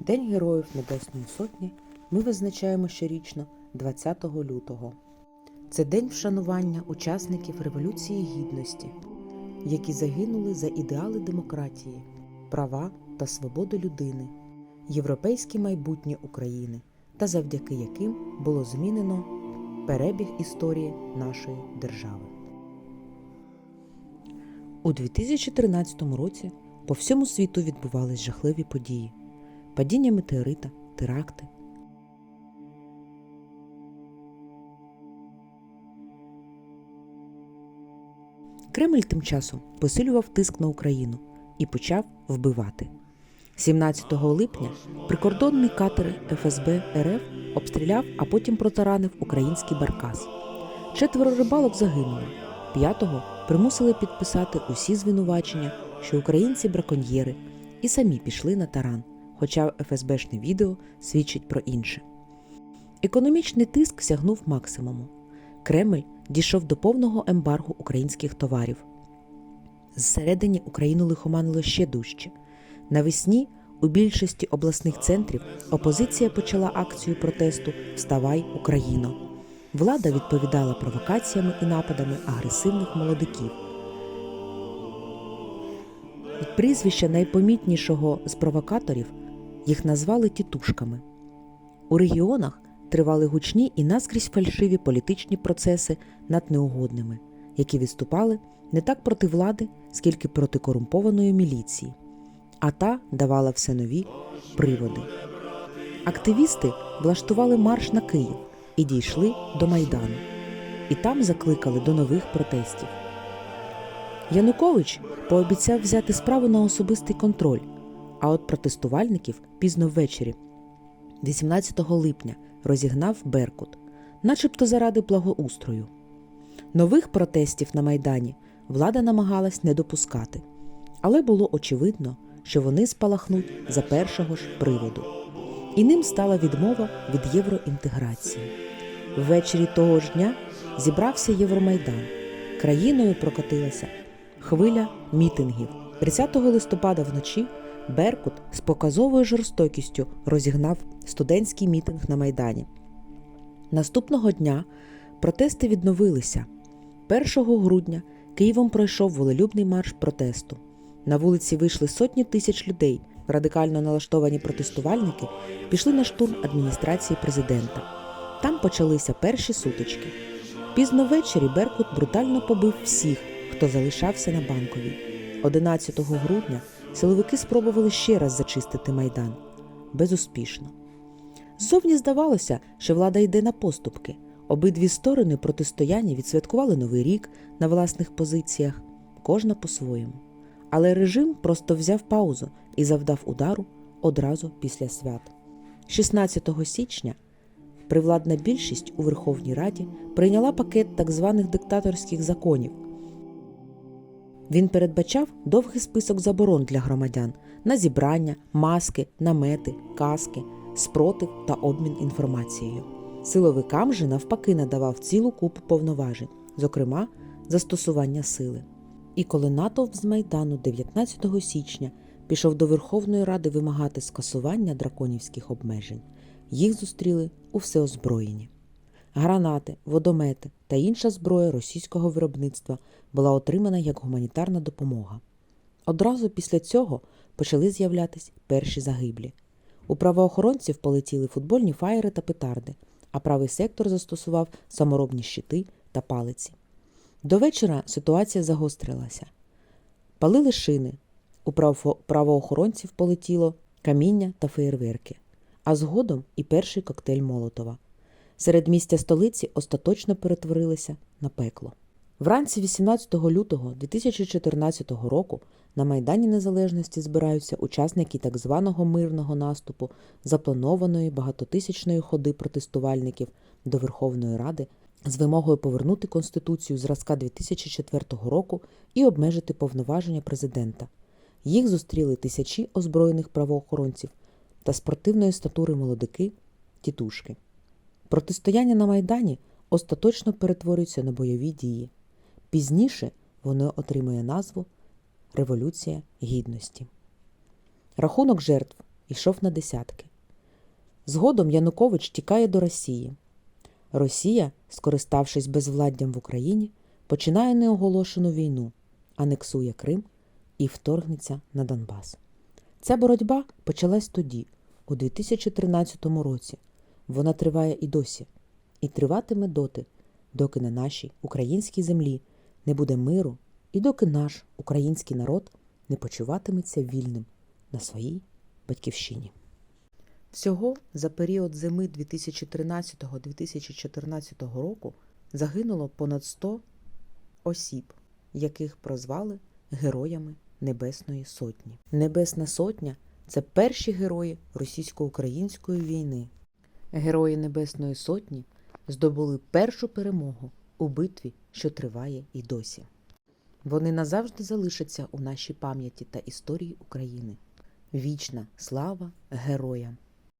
День Героїв Небесної Сотні ми визначаємо щорічно 20 лютого. Це день вшанування учасників Революції Гідності, які загинули за ідеали демократії, права та свободу людини, європейське майбутнє України та завдяки яким було змінено перебіг історії нашої держави. У 2013 році по всьому світу відбувались жахливі події: падіння метеорита, теракти. Кремль тим часом посилював тиск на Україну і почав вбивати. 17 липня прикордонний катер ФСБ РФ обстріляв, а потім протаранив український баркас. Четверо рибалок загинули. П'ятого примусили підписати усі звинувачення, що українці браконьєри, і самі пішли на таран, хоча ФСБшне відео свідчить про інше. Економічний тиск сягнув максимуму. Кремль дійшов до повного ембаргу українських товарів. Зсередині Україну лихоманило ще дужче. Навесні у більшості обласних центрів опозиція почала акцію протесту Вставай, Україно. Влада відповідала провокаціями і нападами агресивних молодиків. Від прізвища найпомітнішого з провокаторів їх назвали тітушками. У регіонах тривали гучні і наскрізь фальшиві політичні процеси над неугодними, які відступали не так проти влади, скільки проти корумпованої міліції, а та давала все нові приводи. Активісти влаштували марш на Київ і дійшли до Майдану, і там закликали до нових протестів. Янукович пообіцяв взяти справу на особистий контроль, а от протестувальників пізно ввечері, 18 липня, розігнав Беркут, начебто заради благоустрою. Нових протестів на Майдані влада намагалась не допускати, але було очевидно, що вони спалахнуть за першого ж приводу. І ним стала відмова від євроінтеграції. Ввечері того ж дня зібрався Євромайдан. Країною прокотилася хвиля мітингів. 30 листопада вночі Беркут з показовою жорстокістю розігнав студентський мітинг на Майдані. Наступного дня протести відновилися. 1 грудня Києвом пройшов волелюбний марш протесту. На вулиці вийшли сотні тисяч людей. Радикально налаштовані протестувальники пішли на штурм адміністрації президента. Там почалися перші сутички. Пізно ввечері Беркут брутально побив всіх, хто залишався на банковій. 11 грудня силовики спробували ще раз зачистити майдан безуспішно. Ззовні здавалося, що влада йде на поступки. Обидві сторони протистояння відсвяткували новий рік на власних позиціях, кожна по-своєму. Але режим просто взяв паузу і завдав удару одразу після свят. 16 січня привладна більшість у Верховній Раді прийняла пакет так званих диктаторських законів. Він передбачав довгий список заборон для громадян на зібрання, маски, намети, каски, спротив та обмін інформацією. Силовикам же навпаки надавав цілу купу повноважень, зокрема застосування сили. І коли натовп з Майдану 19 січня пішов до Верховної Ради вимагати скасування драконівських обмежень, їх зустріли у всеозброєнні. Гранати, водомети та інша зброя російського виробництва була отримана як гуманітарна допомога. Одразу після цього почали з'являтись перші загиблі. У правоохоронців полетіли футбольні фаєри та петарди, а правий сектор застосував саморобні щити та палиці. До вечора ситуація загострилася. Палили шини. У правоохоронців полетіло каміння та феєрверки, а згодом і перший коктейль Молотова. Серед містя столиці остаточно перетворилися на пекло. Вранці 18 лютого 2014 року на Майдані Незалежності збираються учасники так званого мирного наступу, запланованої багатотисячної ходи протестувальників до Верховної Ради з вимогою повернути Конституцію зразка 2004 року і обмежити повноваження президента. Їх зустріли тисячі озброєних правоохоронців та спортивної статури молодики тітушки. Протистояння на Майдані остаточно перетворюється на бойові дії. Пізніше воно отримує назву Революція Гідності. Рахунок жертв йшов на десятки. Згодом Янукович тікає до Росії. Росія, скориставшись безвладдям в Україні, починає неоголошену війну, анексує Крим і вторгнеться на Донбас. Ця боротьба почалась тоді, у 2013 році. Вона триває і досі, і триватиме доти, доки на нашій українській землі не буде миру, і доки наш український народ не почуватиметься вільним на своїй батьківщині. Всього за період зими 2013-2014 року загинуло понад 100 осіб, яких прозвали Героями Небесної Сотні. Небесна Сотня це перші герої російсько-української війни. Герої Небесної Сотні здобули першу перемогу у битві, що триває і досі. Вони назавжди залишаться у нашій пам'яті та історії України. Вічна слава героям!